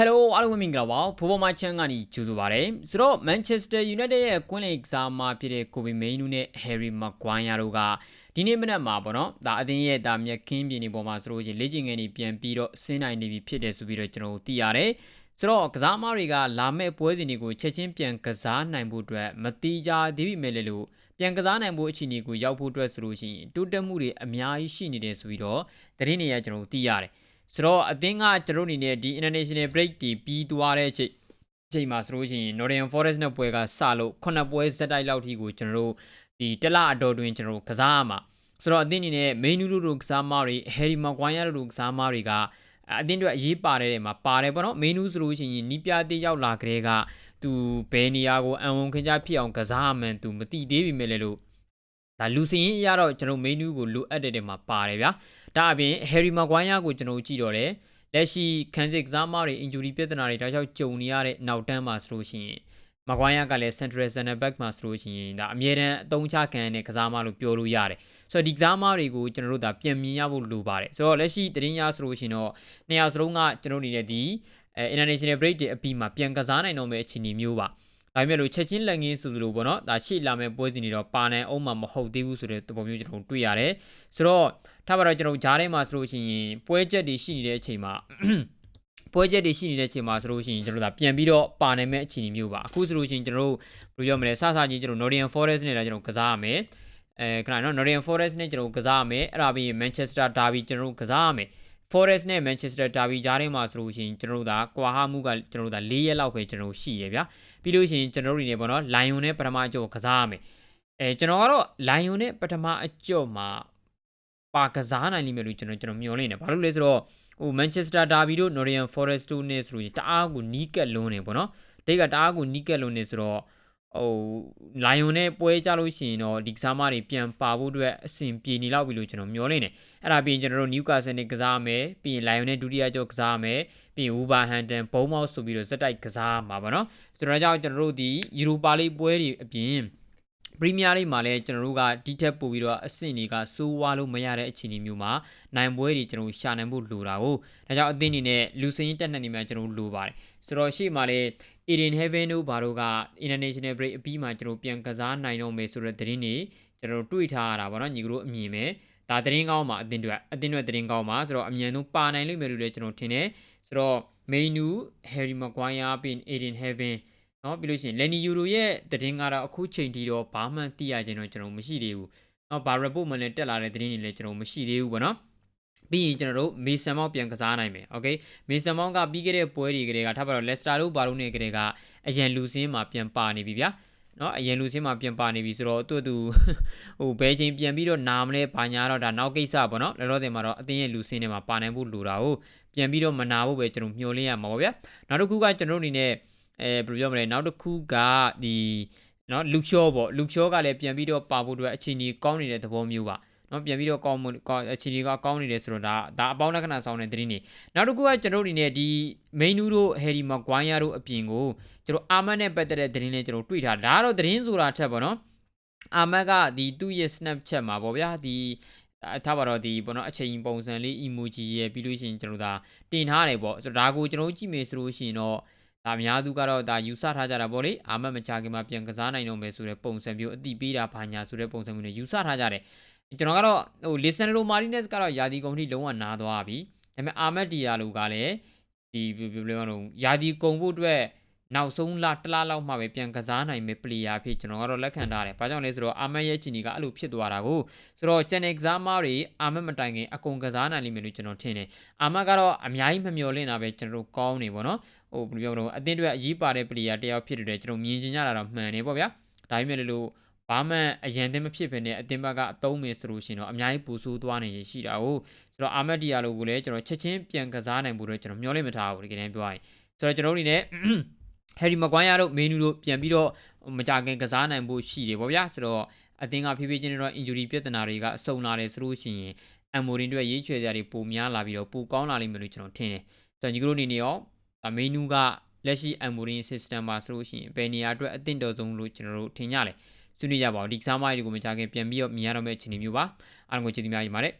Hello အားလုံးပဲမင်္ဂလာပါဖိုးပေါ်မချန်ကနေကြိုဆိုပါရစေဆိုတော့ Manchester United ရဲ့ကွင်းလေကစားမဖြစ်တဲ့ Kobe Mainoo နဲ့ Harry Maguire တို့ကဒီနေ့မနက်မှာပေါ့နော်ဒါအသင်းရဲ့ဒါမြက်ခင်းပြင်နေပေါ်မှာဆိုလို့ရှိရင်လေ့ကျင့်ငယ်တွေပြန်ပြီးတော့ဆင်းနိုင်နေပြီဖြစ်တယ်ဆိုပြီးတော့ကျွန်တော်တို့သိရတယ်ဆိုတော့ကစားမတွေကလာမဲ့ပွဲစဉ်တွေကိုချက်ချင်းပြန်ကစားနိုင်ဖို့အတွက်မတိကြသေးပြီမဲ့လေလို့ပြန်ကစားနိုင်ဖို့အခြေအနေကိုရောက်ဖို့အတွက်ဆိုလို့ရှိရင်တိုးတက်မှုတွေအများကြီးရှိနေတယ်ဆိုပြီးတော့သတင်းတွေကကျွန်တော်တို့သိရတယ် ဆိုတော့အသင်းကကျွန်တော်အနေနဲ့ဒီ international break တီပြီးသွားတဲ့အချိန်ချိန်မှာဆိုလို့ရှိရင် Nottingham Forest နဲ့ပွဲကစလို့ခုနှစ်ပွဲဇက်တိုက်လောက်ထိကိုကျွန်တော်တို့ဒီတလအတော်တွင်ကျွန်တော်တို့ကစားရမှာဆိုတော့အသင်းအနေနဲ့ main လူတို့ကစားမတွေ Harry Maguire တို့ကစားမတွေကအတင်းတွေအရေးပါတယ်တဲ့မှာပါတယ်ပေါ့နော်မင်းနူးဆိုလို့ရှိရင်နီးပြသေးရောက်လာကြတဲ့ကသူဘယ်နေရာကိုအံဝန်ခင်ကြဖြစ်အောင်ကစားမှန်သူမတိသေးပြီမဲ့လေလို့ ဒါလူစင်းအရတော့ကျွန်တော်မင်းနူးကိုလိုအပ်တဲ့တဲ့မှာပါတယ်ဗျာဒါအပြင် Harry Maguire ကိုကျွန်တော်ကြည့်တော့တယ်လက်ရှိခံစစ်ကစားမတွေ injury ပြဿနာတွေတောက်လျှောက်ကြုံနေရတဲ့နောက်တန်းမှာဆိုလို့ရှိရင်မကွိုင်းယာကလည်း central center back မှာဆိုလို့ရှိရင်ဒါအမြဲတမ်းအသုံးချခံတဲ့ကစားမလို့ပြောလို့ရတယ်ဆိုတော့ဒီကစားမတွေကိုကျွန်တော်တို့ဒါပြန်မြင်ရဖို့လိုပါတယ်ဆိုတော့လက်ရှိတရင်ရဆိုလို့ရှိရင်တော့နှစ်ယောက်စလုံးကကျွန်တော်နေတဲ့ဒီအဲ international break တွေအပြီးမှာပြန်ကစားနိုင်တော့မယ့်အခြေအနေမျိုးပါ ဒါပေမဲ့လို့ချက်ချင်းလက်ငင်းဆိုသလိုပေါ့နော်ဒါရှေ့လာမဲ့ပွဲစဉ်တွေတော့ပါနိုင်အောင်မှမဟုတ်သေးဘူးဆိုတဲ့သဘောမျိုးကျွန်တော်တွေ့ရတယ်ဆိုတော့ထားပါတော့ကျွန်တော်ဂျားထဲမှာဆိုလို့ရှိရင်ပွဲချက်တွေရှိနေတဲ့အချိန်မှာပွဲချက်တွေရှိနေတဲ့အချိန်မှာဆိုလို့ရှိရင်ကျွန်တော်တို့ပြန်ပြီးတော့ပါနိုင်မဲ့အခြေအနေမျိုးပါအခုဆိုလို့ရှိရင်ကျွန်တော်တို့ဘယ်လိုပြောမလဲစစချင်းကျွန်တော် Nottingham Forest နဲ့လည်းကျွန်တော်ကစားရမယ်အဲခဏနော် Nottingham Forest နဲ့ကျွန်တော်ကစားရမယ်အဲ့ဒါပြီး Manchester Derby ကျွန်တော်ကစားရမယ် Forest နဲ့ Manchester Derby ကြားထဲမှာဆိုလို့ရှိရင်ကျွန်တော်တို့ဒါကွာဟမှုကကျွန်တော်တို့ဒါ၄ရက်လောက်ပဲကျွန်တော်ရှိရဗျာပြီးလို့ရှိရင်ကျွန်တော်တို့နေပေါ့နော် Lion နဲ့ပထမအကျော်ကစားရမယ်အဲကျွန်တော်ကတော့ Lion နဲ့ပထမအကျော်မှာပါကစားနိုင်လိမ့်မယ်လို့ကျွန်တော်ကျွန်တော်မျှော်လင့်နေဘာလို့လဲဆိုတော့ဟို Manchester Derby တို့ Nottingham Forest တို့နဲ့ဆိုလို့တအားကိုနီးကက်လွန်းနေပေါ့နော်တိတ်ကတအားကိုနီးကက်လွန်းနေဆိုတော့ ဟိုလိုင်ယွန်နဲ့ပွဲကြလို့ရှိရင်တော့ဒီကစားမတွေပြန်ပါဖို့အတွက်အဆင်ပြေနေလောက်ပြီလို့ကျွန်တော်မျှော်လင့်တယ်အဲ့ဒါပြီးရင်ကျွန်တော်တို့ Newcastle နဲ့ကစားမယ်ပြီးရင် Lion နဲ့ဒုတိယကြောကစားမယ်ပြီးရင် Wolverhampton ဘုံမောက်ဆိုပြီးတော့ဇက်တိုက်ကစားမှာပါနော်ဆိုတော့ကြောင့်ကျွန်တော်တို့ဒီ Europa League ပွဲတွေအပြင်ပရီးမီးယားလိမှာလည်းကျွန်တော်တို့ကဒီထက်ပိုပြီးတော့အဆင့်တွေကစိုးဝါလို့မရတဲ့အခြေအနေမျိုးမှာနိုင်ပွဲတွေကျွန်တော်ရှာနိုင်ဖို့လိုတာကိုဒါကြောင့်အသင်းအနေနဲ့လူစင်းတက်နေနေမှကျွန်တော်တို့လိုပါတယ်ဆိုတော့ရှေ့မှာလည်း Eden Heaven တို့ဘာတို့က International Break အပြီးမှာကျွန်တော်ပြန်ကစားနိုင်တော့မယ်ဆိုတဲ့သတင်းတွေကျွန်တော်တို့တွေ့ထားရတာပေါ့နော်ညီကတို့အမြင်ပဲဒါသတင်းကောင်းမှာအသင်းတွေအသင်းတွေသတင်းကောင်းမှာဆိုတော့အမြန်ဆုံးပါနိုင်လိမ့်မယ်လို့လည်းကျွန်တော်ထင်တယ်ဆိုတော့ Mainu Harry Maguire ပြီး Eden Heaven เนาะပြီးလို့ရှိရင် Lenny Euro ရဲ့သတင်းကတော့အခုချိန်ထိတော့ဘာမှသိရခြင်းတော့ကျွန်တော်မရှိသေးဘူးเนาะဘာ report မှလည်းတက်လာတဲ့သတင်းတွေလည်းကျွန်တော်မရှိသေးဘူးပေါ့နော် ပြီးရင်ကျွန်တော်တို့မေဆန်မောက်ပြန်ကစားနိုင်မယ်โอเคမေဆန်မောက်ကပြီးခဲ့တဲ့ပွဲတွေကလေးကထားပါတော့လက်စတာတို့ဘာလို့နေကြတဲ့ကအရန်လူစင်းမှာပြန်ပါနေပြီဗျာเนาะအရင်လူစင်းမှာပြန်ပါနေပြီဆိုတော့သူ့သူဟိုဘဲချင်းပြန်ပြီးတော့နာမလဲဘာညာတော့ဒါနောက်ကိစ္စပေါ့နော်လောလောဆယ်မှာတော့အတင်းရဲ့လူစင်းထဲမှာပါနိုင်ဖို့လိုတာကိုပြန်ပြီးတော့မနာဖို့ပဲကျွန်တော်မျှော်လင့်ရမှာပါဗျာနောက်တစ်ခုကကျွန်တော်တို့အနေနဲ့အဲဘယ်လိုပြောမလဲနောက်တစ်ခုကဒီနော်လူချောပေါ့လူချောကလည်းပြန်ပြီးတော့ပါဖို့အတွက်အခြေအနေကောင်းနေတဲ့သဘောမျိုးပါ နော်ပြန်ပြီးတော့ကောင်းမှုအခြေအနေကကောင်းနေတယ်ဆိုတော့ဒါဒါအပေါင်းလက္ခဏာဆောင်တဲ့သတင်းတွေနောက်တစ်ခုကကျွန်တော်တို့အနေနဲ့ဒီ main နူးတို့ Harry Maguire တို့အပြင်ကိုကျွန်တော်အာမတ်နဲ့ပတ်သက်တဲ့သတင်းလေးကျွန်တော်တွေ့ထားဒါကတော့သတင်းဆိုတာထက်ပေါ့နော်အာမတ်ကဒီသူ့ရဲ့ Snapchat မှာပေါ့ဗျာဒီထားပါတော့ဒီပေါ့နော်အချိန်ပုံစံလေး emoji ရဲ့ပြီးလို့ရှိရင်ကျွန်တော်ဒါတင်ထားတယ်ပေါ့ဆိုတော့ဒါကိုကျွန်တော်ကြည့်မယ်ဆိုလို့ရှိရင်တော့ဒါအများသူကတော့ဒါယူဆထားကြတာပေါ့လေအာမတ်မချခင်မှာပြန်ကစားနိုင်တော့မယ်ဆိုတဲ့ပုံစံမျိုးအတိပေးတာဘာညာဆိုတဲ့ပုံစံမျိုးနဲ့ယူဆထားကြတယ် ကျွန်တော်ကတော့ဟို Lisandro Martinez ကတော့ယာဒီကုံထိလုံးဝနားသွားပြီဒါပေမဲ့အာမတ်ဒီယာလိုကလည်းဒီဘယ်လိုပြောမလဲယာဒီကုံဖို့အတွက်နောက်ဆုံးလတစ်လလောက်မှပဲပြန်ကစားနိုင်မယ့်ပလေယာဖြစ်ကျွန်တော်ကတော့လက်ခံထားတယ်။ဘာကြောင့်လဲဆိုတော့အာမတ်ရဲ့ချီနီကအဲ့လိုဖြစ်သွားတာကိုဆိုတော့ channel ကစားမတွေအာမတ်မတိုင်ခင်အကုန်ကစားနိုင်လိမ့်မယ်လို့ကျွန်တော်ထင်တယ်။အာမတ်ကတော့အများကြီးမမျှော်လင့်တာပဲကျွန်တော်တို့ကောင်းနေပေါ့နော်။ဟိုဘယ်လိုပြောမလဲအသင်းတွေအရေးပါတဲ့ပလေယာတယောက်ဖြစ်တယ်ကျွန်တော်မြင်ချင်ကြတာတော့မှန်တယ်ပေါ့ဗျာ။ဒါပေမဲ့လို့ ဘာမှအရန်သိမဖြစ်ဖြစ်နဲ့အတင်းဘက်ကအသုံးမယ်ဆိုလို့ရှိရင်တော့အများကြီးပူဆိုးသွားနေရရှိတာကိုဆိုတော့အာမတ်ဒီယာလိုကိုလည်းကျွန်တော်ချက်ချင်းပြန်ကစားနိုင်ဖို့တော့ကျွန်တော်မျှော်လင့်မထားဘူးဒီကနေ့ပြောရရင်ဆိုတော့ကျွန်တော်တို့အနေနဲ့ဟယ်ရီမကွိုင်းယာတို့မေနူတို့ပြန်ပြီးတော့မကြခင်ကစားနိုင်ဖို့ရှိတယ်ပေါ့ဗျာဆိုတော့အသင်းကဖြည်းဖြည်းချင်းတော့ injury ပြဿနာတွေကအဆုံလာတယ်ဆိုလို့ရှိရင်အမ်မိုရင်တို့ရေးချွေစရာတွေပိုများလာပြီးတော့ပိုကောင်းလာလိမ့်မယ်လို့ကျွန်တော်ထင်တယ်ဆိုတော့ညီကတို့အနေနဲ့ရောမေနူကလက်ရှိအမ်မိုရင် system မှာဆိုလို့ရှိရင်ဘယ်နေရာအတွက်အသင့်တော်ဆုံးလို့ကျွန်တော်တို့ထင်ကြတယ် ဆွေးနွေးကြပါဦးဒီကစားမကြီးတွေကိုမကြခင်ပြန်ပြီးတော့မြင်ရတော့မယ့်အခြေအနေမျိုးပါအားလုံးကိုကျေးဇူးများကြီးပါတယ်